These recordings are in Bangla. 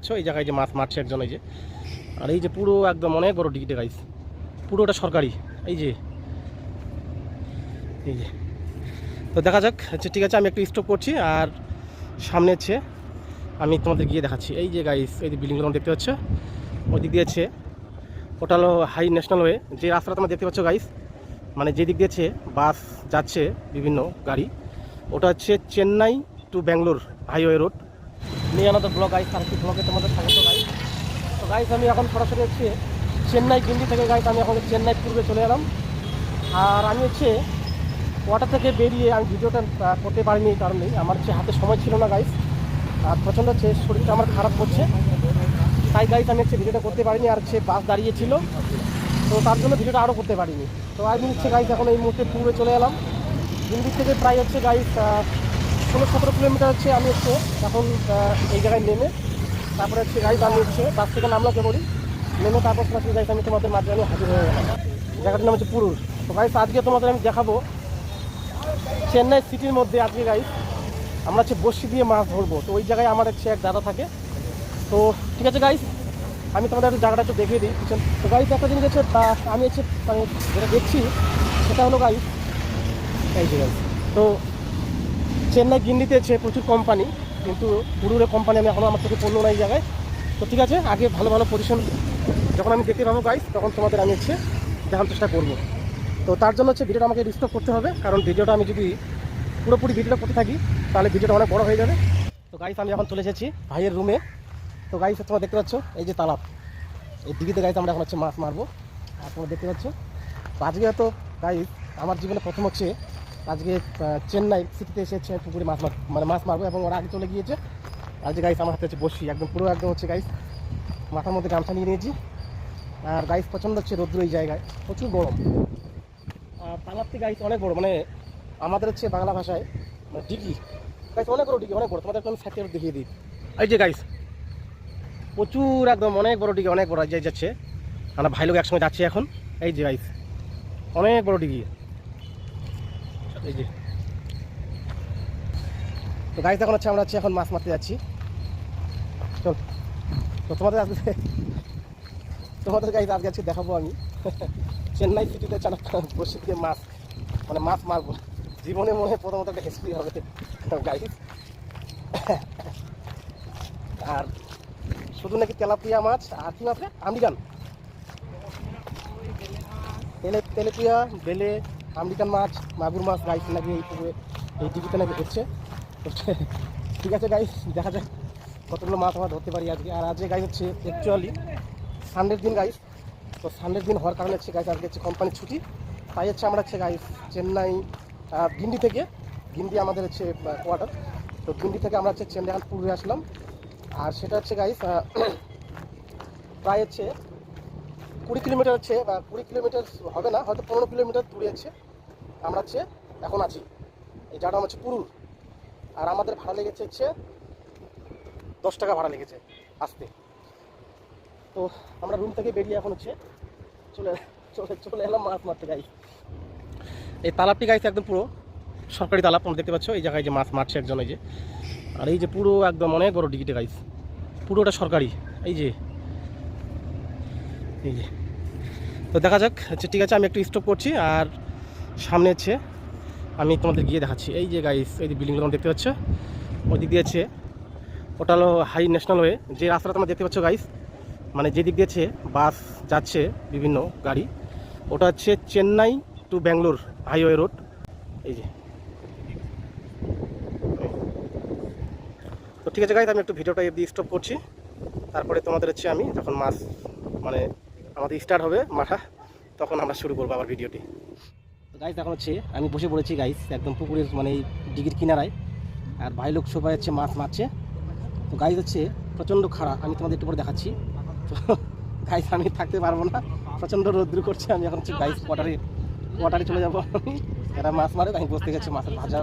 আচ্ছা এই জায়গায় যে মাছ মারছে একজন, এই যে। আর এই যে পুরো একদম অনেক বড় ডিগিটে গাইস পুরোটা সরকারি। এই যে। এই যে। তো দেখা যাক। আচ্ছা ঠিক আছে, আমি একটু স্টপ করছি। আর সামনে হচ্ছে আমি তোমাদের গিয়ে দেখাচ্ছি। এই যে গাইস এই যে বিল্ডিংগুলো দেখতে পাচ্ছ? ওই দিক দিয়ে হচ্ছে ওটা হলো হাই ন্যাশনাল ওয়ে যে রাস্তাটা তোমরা দেখতে পাচ্ছ গাইস মানে যেদিক দিয়েছে বাস যাচ্ছে বিভিন্ন গাড়ি, ওটা হচ্ছে Chennai to Bangalore highway road নিয়ে আনাদের ব্লগ গাইস আর কি ব্লগে তোমাদের স্বাগত গাইস। তো গাইস, আমি এখন সরাসরি হচ্ছে চেন্নাই গিন্ডি থেকে গাইস, আমি এখন চেন্নাই পূর্বে চলে এলাম। আর আমি হচ্ছে কোয়ার্টার থেকে বেরিয়ে আমি ভিডিওটা করতে পারিনি এই কারণেই আমার হচ্ছে হাতে সময় ছিল না গাইস। আর প্রচণ্ড হচ্ছে শরীরটা আমার খারাপ করছে। তাই গাইস, আমি হচ্ছে ভিডিওটা করতে পারিনি আর হচ্ছে বাস দাঁড়িয়েছিল তো তার জন্য ভিডিওটা আরও করতে পারিনি। তো আমি হচ্ছে গাইস, এখন এই মুহূর্তে পূর্বে চলে এলাম। দিল্লি থেকে প্রায় হচ্ছে গাইস ষোলো সতেরো কিলোমিটার হচ্ছে আমি হচ্ছে এখন এই জায়গায় নেমে তারপরে হচ্ছে গাইস আমি হচ্ছে বাস থেকে নামলা করি নেমে তারপর সরাসরি গাইস আমি তোমাদের মাঝে আমি হাজির হয়ে গেলাম। জায়গাটার নাম হচ্ছে পুরুষ। তো গাইস আজকে তোমাদের আমি দেখাবো চেন্নাই সিটির মধ্যে আজকে গাইস আমরা হচ্ছে বসি দিয়ে মাছ ধরবো। তো ওই জায়গায় আমার হচ্ছে এক দাদা থাকে। তো ঠিক আছে গাইস আমি তোমাদের একটু জায়গাটা একটু দেখিয়ে দিই। পিছন তো গাইস একটা জিনিস হচ্ছে আমি হচ্ছে মানে যেটা দেখছি, সেটা হলো গাইস এই যে গাইস তো চেন্নাই গিন্ডিতে আছে প্রচুর কোম্পানি কিন্তু পুরুরে কোম্পানি আমি এখনও আমার থেকে পড়ল না এই জায়গায়। তো ঠিক আছে, আগে ভালো ভালো পজিশন যখন আমি দেখতে পাবো গাইস তখন তোমাদের আমি হচ্ছে দেখার চেষ্টা করব। তো তার জন্য হচ্ছে ভিডিওটা আমাকে রিস্টোর করতে হবে, কারণ ভিডিওটা আমি যদি পুরোপুরি ভিডিওটা করতে থাকি, তাহলে ভিডিওটা অনেক বড় হয়ে যাবে। তো গাইস আমি এখন চলে এসেছি ভাইয়ের রুমে তো গাইস তোমরা দেখতে পাচ্ছ, এই যে তালাব এই দিঘিতে গাইস আমরা এখন হচ্ছে মাছ মারবো। আর তোমরা দেখতে পাচ্ছ আজকে হয়তো গাইস আমার জীবনে প্রথম হচ্ছে আজকে চেন্নাই সিটিতে এসেছে পুকুরে মাছ মার মানে মাছ মারবো এবং ওরা আগে চলে গিয়েছে। আজকে গাইস আমার হাতে হচ্ছে বসি, একদম পুরো একদম হচ্ছে গাইস মাথার মধ্যে গামছা নিয়ে নিয়েছি। আর গাইস পছন্দ হচ্ছে রৌদ্র এই জায়গায়, প্রচুর গরম। আর তালাব থেকে গাইস অনেক বড় মানে আমাদের হচ্ছে বাংলা ভাষায় মানে ডিগ্রি। গাইস অনেক বড় ডিগি অনেক বড়। তোমাদের আমি সাইকেল দেখিয়ে দিই। এই যে গাইস প্রচুর একদম অনেক বড় ডিগি অনেক বড় যে যাচ্ছে। আমরা ভাই লোক একসঙ্গে যাচ্ছি এখন। এই যে গাইস অনেক বড় ডিগ্রি। এই যে। তো গাইস এখন হচ্ছে আমরা হচ্ছে এখন মাছ মারতে যাচ্ছি। চল। তো তোমাদের আজকে তোমাদের গাইস আজকে আজকে দেখাবো আমি। চেন্নাই সিটিতে চালাক বসে দিয়ে মাছ। মানে মাছ মারবো। জীবনে মনে হয় প্রথমত একটা হিস্ট্রি হবে। গাইস আর শুধু নাকি তেলাপিয়া মাছ, আর কি মাছ? আমেরিকান তেলে তেলেপিয়া, বেলে আমেরিকান মাছ, মাগুর মাছ গাইস নাকি এই পুকুরে, এই টিভিতে নাকি হচ্ছে ঠিক আছে গাইস দেখা যাক কতগুলো মাছ আমরা ধরতে পারি আজকে। আর আজকে গাইস হচ্ছে অ্যাকচুয়ালি সানডের দিন গাইস তো সানডের দিন হওয়ার কারণে হচ্ছে গাইস আজকে হচ্ছে কোম্পানির ছুটি। তাই হচ্ছে আমরা হচ্ছে গাইস চেন্নাই গিন্ডি থেকে, গিন্ডি আমাদের হচ্ছে কোয়ার্টার তো গিন্ডি থেকে আমরা হচ্ছে চেন্নাই পুরুলে আসলাম। আর সেটা হচ্ছে গাইস প্রায় হচ্ছে কুড়ি কিলোমিটার হচ্ছে, বা কুড়ি কিলোমিটার হবে না, হয়তো পনেরো কিলোমিটার দূরে আছে। আমরা হচ্ছে এখন আছি। এই জায়গাটা হচ্ছে পুরুল। আর আমাদের ভাড়া লেগেছে হচ্ছে দশ টাকা ভাড়া লেগেছে আসতে। তো আমরা রুম থেকে বেরিয়ে এখন হচ্ছে চলে চলে চলে এলাম মাছ মারতে গাই এই তালাপটি গাইছে একদম পুরো সরকারি তালাপ, তোমরা দেখতে পাচ্ছ। এই জায়গায় যে মাছ মারছে একজন, এই যে। আর এই যে পুরো একদম অনেক বড় ডিগিটে গাইস পুরোটা সরকারি। এই যে এই যে। তো দেখা যাক আচ্ছা ঠিক আছে, আমি একটু স্টপ করছি আর সামনে হচ্ছে আমি তোমাদের গিয়ে দেখাচ্ছি। এই যে গাইস এই যে বিল্ডিংগুলো দেখতে পাচ্ছ ওই দিক দিয়ে হচ্ছে ওটা হলো হাই ন্যাশনাল ওয়ে যে রাস্তাটা তোমরা দেখতে পাচ্ছ গাইস মানে যেদিক দিয়েছে বাস যাচ্ছে বিভিন্ন গাড়ি, ওটা হচ্ছে Chennai to Bangalore highway road এই যে। তো ঠিক আছে গাইজ আমি একটু ভিডিওটা এফ দিয়ে স্টপ করছি, তারপরে তোমাদের হচ্ছে আমি যখন মাছ মানে আমাদের স্টার্ট হবে মাঠা, তখন আমরা শুরু করব আবার ভিডিওটি গাইজ এখন হচ্ছে আমি বসে পড়েছি গাইজ একদম পুকুরের মানে ডিগির কিনারায়, আর ভাই লোক সবাই হচ্ছে মাছ মারছে। তো গাইজ হচ্ছে প্রচণ্ড খারাপ আমি তোমাদের একটু পরে দেখাচ্ছি। তো গাইজ আমি থাকতে পারব না, প্রচণ্ড রৌদ্র করছে, আমি এখন হচ্ছে গাইজ কোয়াটারে কোয়াটারে চলে যাব এরা মাছ মারে, আমি বসতে গেছি মাছের ভাজা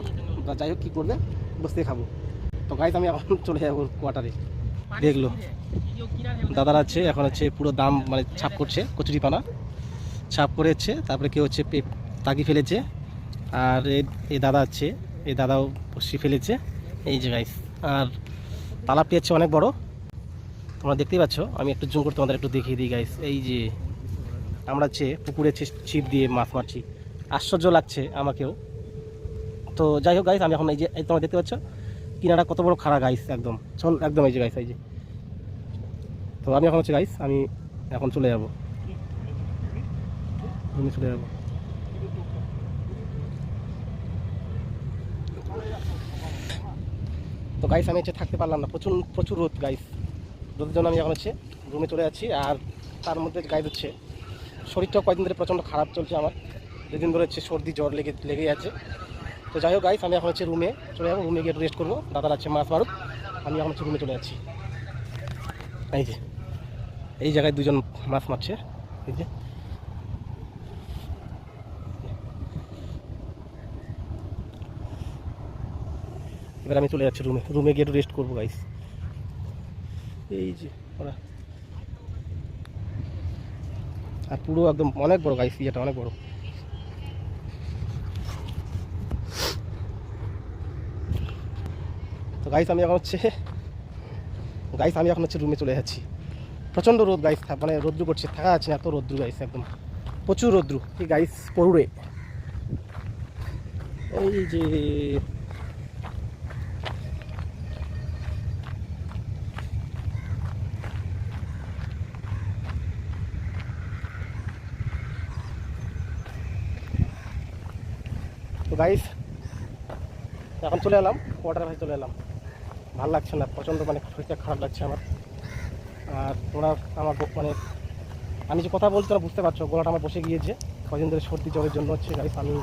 যাই হোক, কী করবে? বসতে খাব। তো গাইজ আমি এখন চলে যাব কোয়াটারে দেখল। দাদারা আছে, এখন হচ্ছে পুরো দাম মানে ছাপ করছে কচুরি পানা ছাপ করে হচ্ছে তারপরে কেউ হচ্ছে তাকি ফেলেছে। আর এই- দাদা আছে এই দাদাও বসি ফেলেছে। এই যে গাইস আর তালাবটি হচ্ছে অনেক বড়। তোমরা দেখতেই পাচ্ছ, আমি একটু জুম করে তোমাদের একটু দেখিয়ে দিই গাইস এই যে আমরা হচ্ছে পুকুরে ছিপ দিয়ে মাছ মারছি। আশ্চর্য লাগছে আমাকেও। তো যাই হোক গাইস আমি এখন এই যে তোমরা দেখতে পাচ্ছ কিনারা কত বড় খাড়া গাইস একদম। চল, একদম এই যে গাইস এই যে। তো আমি এখন হচ্ছে গাইস আমি এখন চলে যাব। রুমে চলে যাব। তো গাইস আমি হচ্ছে থাকতে পারলাম না। প্রচুর প্রচুর রোদ গাইস রোদের জন্য আমি এখন হচ্ছে রুমে চলে যাচ্ছি। আর তার মধ্যে গাইড হচ্ছে, শরীরটাও কয়েকদিন ধরে প্রচণ্ড খারাপ চলছে আমার। দুদিন ধরে হচ্ছে সর্দি, জ্বর লেগে লেগে আছে। তো যাই হোক গাইস আমি এখন হচ্ছে রুমে চলে যাব রুমে গিয়ে রেস্ট করব। দাদা আছে মাছ মারুক, আমি এখন হচ্ছে রুমে চলে যাচ্ছি। এই যে, এই জায়গায় দুজন মাছ মারছে, এই যে। এবার আমি চলে যাচ্ছি রুমে রুমে গিয়ে রেস্ট করব গাইস এই যে, ওরা। আর পুরো একদম অনেক বড় গাইস ইয়েটা অনেক বড়। তো গাইস আমি এখন হচ্ছে গাইস আমি এখন হচ্ছে রুমে চলে যাচ্ছি। প্রচণ্ড রোদ গাইস মানে রোদ্রু করছে, থাকা আছে না এত রোদ্রু গাইস একদম। প্রচুর রোদ্রু। কি গাইস পড়ুরে। এই যে, তো গাইস এখন চলে এলাম কোয়ার্টার ভাই চলে এলাম। ভালো লাগছে না, প্রচণ্ড মানে শরীরটা খারাপ লাগছে আমার। আর তোমরা আমার মানে আমি যে কথা বলছি তোমরা বুঝতে পারছ, গলাটা আমার বসে গিয়েছে। কদিন ধরে সর্দি জ্বরের জন্য হচ্ছে গাইস আমি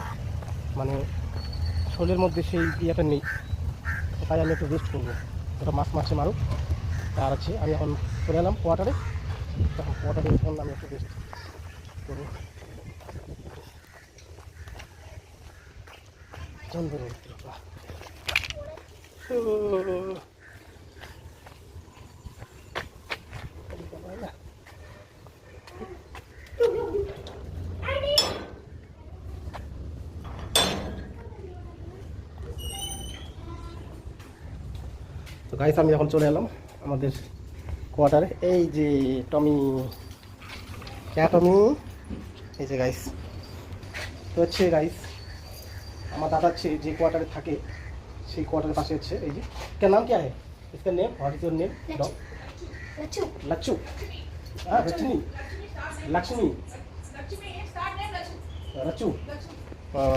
মানে শরীরের মধ্যে সেই ইয়েটা নেই। তাই আমি একটু রেস্ট করব। ওটা মাছ মাছে মারুক। আর আছে আমি এখন চলে এলাম কোয়ার্টারে তখন কোয়ার্টারে এখন আমি একটু রেস্ট করব। চন্দ্র তো গাইস আমি এখন চলে এলাম আমাদের কোয়ার্টারে এই যে টমি ক্যা টমি এই যে গাইস তো হচ্ছে গাইস আমার দাদা যে কোয়ার্টারে থাকে। সেই কোয়ার্টারের পাশে হচ্ছে এই যে क्या नाम क्या है इसका name what is your name dog Lachhu Lacchu हाँ रचनी लक्ष्मी रच्चू हाँ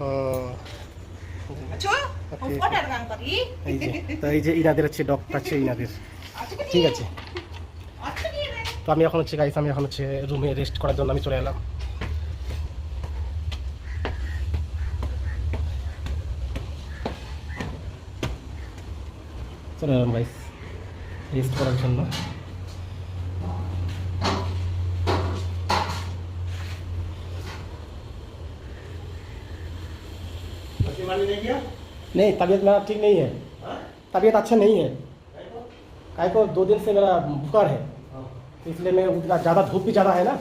हाँ अच्छो हम Okay. কোটার গান করি এই যে তো এই যে ইনাদের হচ্ছে ডগটা হচ্ছে ইনাদের ঠিক আছে আচ্ছা নিয়ে নে তো আমি এখন হচ্ছে গাইস আমি এখন হচ্ছে রুমে রেস্ট করার জন্য আমি চলে এলাম চলে এলাম গাইস রেস্ট করার জন্য नहीं तबीयत मेरा ठीक नहीं है तबीयत अच्छा नहीं है काय को दो दिन से मेरा बुखार है इसलिए मैं उतना ज़्यादा धूप भी ज़्यादा है ना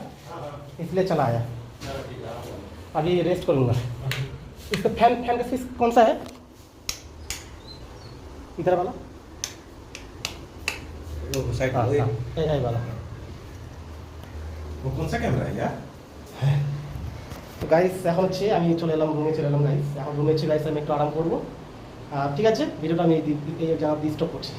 इसलिए चला आया अभी रेस्ट करूँगा इसका फैन फैन का स्विच कौन सा है इधर वाला वो साइड हाँ वो हाँ ये ये वाला वो कौन सा कैमरा है यार তো গাইস এখন হচ্ছে আমি চলে এলাম রুমে চলে এলাম গাইস এখন রুমে হচ্ছে গাইস আমি একটু আরাম করবো আর ঠিক আছে ভিডিওটা আমি এই- এই জায়গা দিয়ে স্টপ করছি